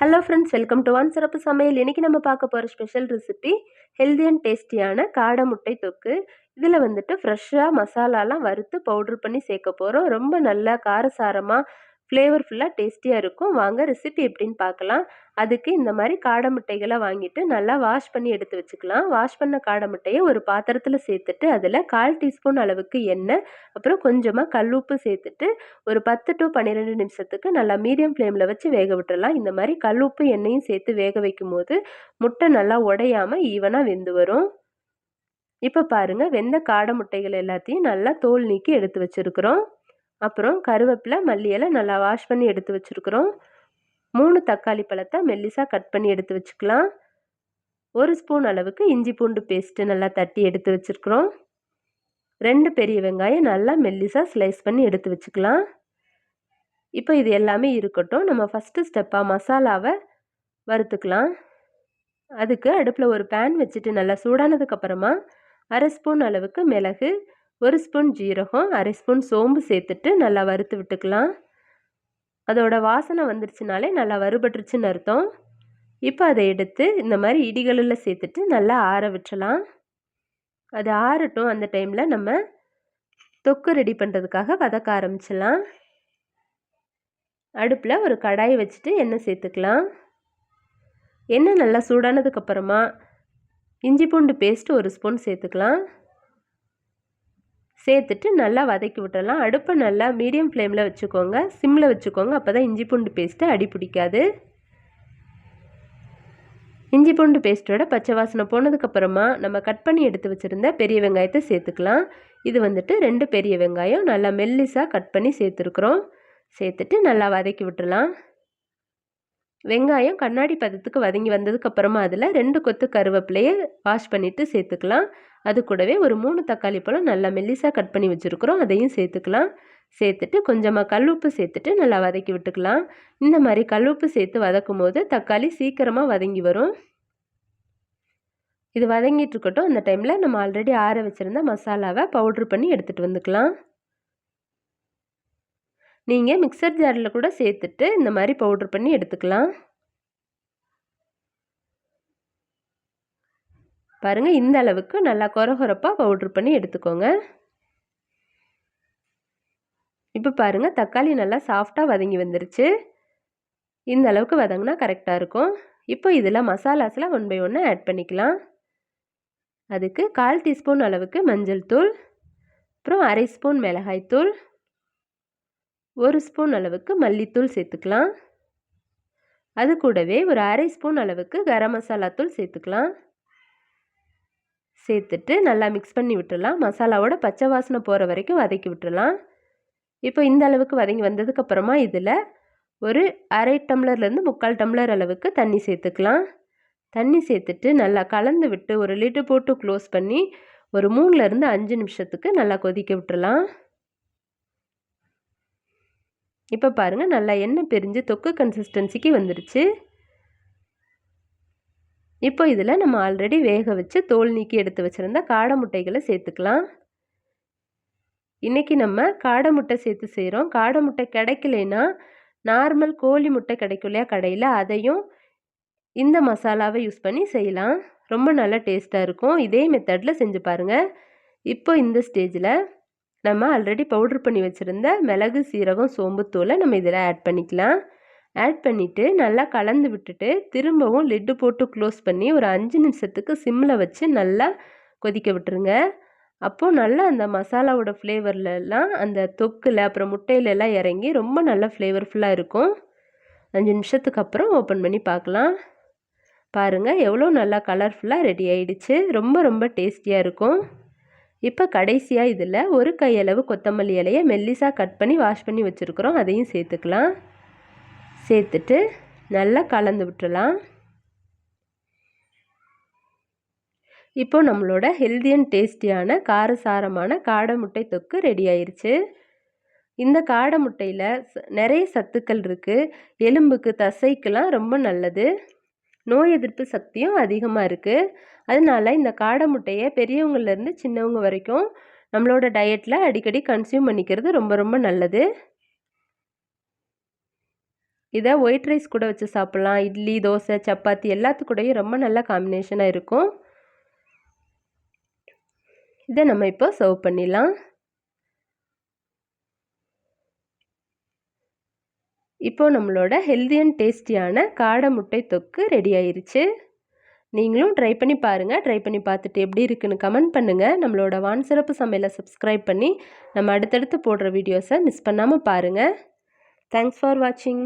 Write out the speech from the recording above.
Hello friends welcome to one சிறப்பு சமையல் இன்றைக்கி நம்ம பார்க்க போகிற ஸ்பெஷல் ரெசிபி ஹெல்தி அண்ட் டேஸ்டியான காடை முட்டை தொக்கு. இதில் வந்துட்டு ஃப்ரெஷ்ஷாக மசாலாலாம் வறுத்து பவுட்ரு பண்ணி சேர்க்க போகிறோம் ரொம்ப நல்லா காரசாரமாக ஃப்ளேவர்ஃபுல்லாக டேஸ்டியாக இருக்கும். வாங்க ரெசிபி எப்படின்னு பார்க்கலாம். அதுக்கு இந்த மாதிரி காடை முட்டைகளை வாங்கிட்டு நல்லா வாஷ் பண்ணி எடுத்து வச்சுக்கலாம். வாஷ் பண்ண காடை முட்டையை ஒரு பாத்திரத்தில் சேர்த்துட்டு அதில் கால் டீஸ்பூன் அளவுக்கு எண்ணெய் அப்புறம் கொஞ்சமாக கல்லுப்பு சேர்த்துட்டு ஒரு பத்து டு பன்னிரெண்டு நிமிஷத்துக்கு நல்லா மீடியம் ஃப்ளேமில் வச்சு வேக விட்டுறலாம். இந்த மாதிரி கல்லுப்பு எண்ணெயும் சேர்த்து வேக வைக்கும் போது முட்டை நல்லா உடையாமல் ஈவனாக வெந்து வரும். இப்போ பாருங்கள் வெந்த காடை முட்டைகள் எல்லாத்தையும் நல்லா தோல் நீக்கி எடுத்து வச்சுருக்குறோம். அப்புறம் கருவேப்பிலை மல்லியலை நல்லா வாஷ் பண்ணி எடுத்து வச்சுருக்குறோம். மூணு தக்காளி பழத்தை மெல்லிசாக கட் பண்ணி எடுத்து வச்சுக்கலாம். ஒரு ஸ்பூன் அளவுக்கு இஞ்சி பூண்டு பேஸ்ட்டு நல்லா தட்டி எடுத்து வச்சுருக்குறோம். ரெண்டு பெரிய வெங்காயம் நல்லா மெல்லிசாக ஸ்லைஸ் பண்ணி எடுத்து வச்சுக்கலாம். இப்போ இது எல்லாமே இருக்கட்டும். நம்ம ஃபஸ்ட்டு ஸ்டெப்பாக மசாலாவை வறுத்துக்கலாம். அதுக்கு அடுப்பில் ஒரு பேன் வச்சுட்டு நல்லா சூடானதுக்கப்புறமா அரை ஸ்பூன் அளவுக்கு மிளகு ஒரு ஸ்பூன் ஜீரகம் அரை ஸ்பூன் சோம்பு சேர்த்துட்டு நல்லா வறுத்து விட்டுக்கலாம். அதோட வாசனை வந்துருச்சுனாலே நல்லா வறுபட்டுருச்சுன்னு அர்த்தம். இப்போ அதை எடுத்து இந்த மாதிரி இடிகளில் சேர்த்துட்டு நல்லா ஆற விட்டுலாம் அது ஆறட்டும். அந்த டைமில் நம்ம தொக்கு ரெடி பண்ணுறதுக்காக வதக்க ஆரம்பிச்சிடலாம். அடுப்பில் ஒரு கடாயை வச்சுட்டு எண்ணெய் சேர்த்துக்கலாம். எண்ணெய் நல்லா சூடானதுக்கப்புறமா இஞ்சி பூண்டு பேஸ்ட்டு ஒரு ஸ்பூன் சேர்த்துக்கலாம். சேர்த்துட்டு நல்லா வதக்கி விட்டுடலாம் அடுப்பை நல்லா மீடியம் ஃப்ளேமில் வச்சுக்கோங்க. சிம்மில் வச்சுக்கோங்க. அப்போ தான் இஞ்சி பூண்டு பேஸ்ட்டு அடி பிடிக்காது. இஞ்சி பூண்டு பேஸ்ட்டோட பச்சை வாசனை போனதுக்கப்புறமா நம்ம கட் பண்ணி எடுத்து வச்சுருந்த பெரிய வெங்காயத்தை சேர்த்துக்கலாம். இது வந்துட்டு ரெண்டு பெரிய வெங்காயம் நல்லா மெல்லிஸாக கட் பண்ணி சேர்த்துருக்குறோம். சேர்த்துட்டு நல்லா வதக்கி விட்டுடலாம் வெங்காயம் கண்ணாடி பதத்துக்கு வதங்கி வந்ததுக்கப்புறமா அதில் ரெண்டு கொத்து கருவேப்பிலையை வாஷ் பண்ணிவிட்டு சேர்த்துக்கலாம். அது கூடவே ஒரு மூணு தக்காளி பழம் நல்லா மெல்லிசாக கட் பண்ணி வச்சுருக்குறோம். அதையும் சேர்த்துக்கலாம். சேர்த்துட்டு கொஞ்சமாக கல்லுப்பு சேர்த்துட்டு நல்லா வதக்கி விட்டுக்கலாம். இந்த மாதிரி கல்லுப்பு சேர்த்து வதக்கும் போது தக்காளி சீக்கிரமாக வதங்கி வரும். இது வதங்கிட்டு இருக்கட்டும். அந்த டைமில் நம்ம ஆல்ரெடி ஆற வச்சுருந்த மசாலாவை பவுட்ரு பண்ணி எடுத்துகிட்டு வந்துக்கலாம். நீங்கள் மிக்சர் ஜாரில் கூட சேர்த்துட்டு இந்த மாதிரி பவுட்ரு பண்ணி எடுத்துக்கலாம். பாருங்கள் இந்த அளவுக்கு நல்லா குறகுறப்பாக பவுட்ரு பண்ணி எடுத்துக்கோங்க. இப்போ பாருங்கள் தக்காளி நல்லா சாஃப்டாக வதங்கி வந்துருச்சு. இந்த அளவுக்கு வதங்கினா கரெக்டாக இருக்கும். இப்போ இதில் மசாலாஸ்லாம் ஒன் பை ஒன்று ஆட் பண்ணிக்கலாம். அதுக்கு கால் டீஸ்பூன் அளவுக்கு மஞ்சள் தூள் அப்புறம் அரை ஸ்பூன் மிளகாய் தூள் ஒரு ஸ்பூன் அளவுக்கு மல்லித்தூள் சேர்த்துக்கலாம். அது கூடவே ஒரு அரை ஸ்பூன் அளவுக்கு கரம் மசாலா தூள் சேர்த்துக்கலாம். சேர்த்துட்டு நல்லா மிக்ஸ் பண்ணி விட்டுடலாம். மசாலாவோட பச்சை வாசனை போகிற வரைக்கும் வதக்கி விட்டுடலாம். இப்போ இந்த அளவுக்கு வதங்கி வந்ததுக்கப்புறமா இதில் ஒரு அரை டம்ளர்லேருந்து முக்கால் டம்ளர் அளவுக்கு தண்ணி சேர்த்துக்கலாம். தண்ணி சேர்த்துட்டு நல்லா கலந்து விட்டு ஒரு லிட்டு போட்டு க்ளோஸ் பண்ணி ஒரு மூணுலேருந்து அஞ்சு நிமிஷத்துக்கு நல்லா கொதிக்க விட்டுடலாம். இப்போ பாருங்கள் நல்லா எண்ணெய் பிரிஞ்சு தொக்கு கன்சிஸ்டன்சிக்கு வந்துடுச்சு இப்போ இதில் நம்ம ஆல்ரெடி வேக வச்சு தோல் நீக்கி எடுத்து வச்சுருந்த காடை முட்டைகளை சேர்த்துக்கலாம். இன்றைக்கி நம்ம காடை முட்டை சேர்த்து செய்கிறோம். காடை முட்டை கிடைக்கலைன்னா நார்மல் கோழி முட்டை கிடைக்கும் இல்லையா கடையில் அதையும் இந்த மசாலாவை யூஸ் பண்ணி செய்யலாம். ரொம்ப நல்லா டேஸ்ட்டாக இருக்கும். இதே மெத்தடில் செஞ்சு பாருங்கள் இப்போ இந்த ஸ்டேஜில் நம்ம ஆல்ரெடி பவுட்ரு பண்ணி வச்சுருந்த மிளகு சீரகம் சோம்புத்தூளை நம்ம இதில் ஆட் பண்ணிக்கலாம். ஆட் பண்ணிவிட்டு நல்லா கலந்து விட்டுட்டு திரும்பவும் லிட்டு போட்டு க்ளோஸ் பண்ணி ஒரு அஞ்சு நிமிஷத்துக்கு சிம்மில் வச்சு நல்லா கொதிக்க விட்டுருங்க. அப்போது நல்லா அந்த மசாலாவோட ஃப்ளேவர்லலாம் அந்த தொக்கில் அப்புறம் முட்டையிலலாம் இறங்கி ரொம்ப நல்லா ஃப்ளேவர்ஃபுல்லாக இருக்கும். அஞ்சு நிமிஷத்துக்கு அப்புறம் ஓப்பன் பண்ணி பார்க்கலாம். பாருங்கள் எவ்வளோ நல்லா கலர்ஃபுல்லாக ரெடி ஆகிடுச்சு ரொம்ப ரொம்ப டேஸ்டியாக இருக்கும். இப்போ கடைசியாக இதில் ஒரு கையளவு கொத்தமல்லி இலையை மெல்லிசாக கட் பண்ணி வாஷ் பண்ணி வச்சுருக்குறோம். அதையும் சேர்த்துக்கலாம். சேர்த்துட்டு நல்லா கலந்து விட்டுலாம் இப்போ நம்மளோட ஹெல்தி அண்ட் டேஸ்டியான காரசாரமான காடை முட்டை தொக்கு ரெடி ஆயிடுச்சு இந்த காடை முட்டையில் நிறைய சத்துக்கள் இருக்குது எலும்புக்கு தசைக்கெலாம் ரொம்ப நல்லது. நோய் எதிர்ப்பு சக்தியும் அதிகமாக இருக்குது அதனால இந்த காடை முட்டையை பெரியவங்கள்லேருந்து சின்னவங்க வரைக்கும் நம்மளோட டயட்டில் அடிக்கடி கன்சியூம் பண்ணிக்கிறது ரொம்ப ரொம்ப நல்லது. இதை ஒயிட் ரைஸ் கூட வச்சு சாப்பிட்லாம். இட்லி தோசை சப்பாத்தி எல்லாத்துக்கூடையும் ரொம்ப நல்ல காம்பினேஷனாக இருக்கும். இதை நம்ம இப்போ சர்வ் பண்ணிடலாம். இப்போ நம்மளோட ஹெல்தி அண்ட் டேஸ்டியான காடை முட்டை தொக்கு ரெடி ஆயிருச்சு. நீங்களும் ட்ரை பண்ணி பாருங்கள் ட்ரை பண்ணி பார்த்துட்டு எப்படி இருக்குன்னு கமெண்ட் பண்ணுங்கள் நம்மளோட வான் சிறப்பு சமையலை சப்ஸ்கிரைப் பண்ணி நம்ம அடுத்தடுத்து போடுற வீடியோஸை மிஸ் பண்ணாமல் பாருங்கள் தேங்க்ஸ் ஃபார் வாட்சிங்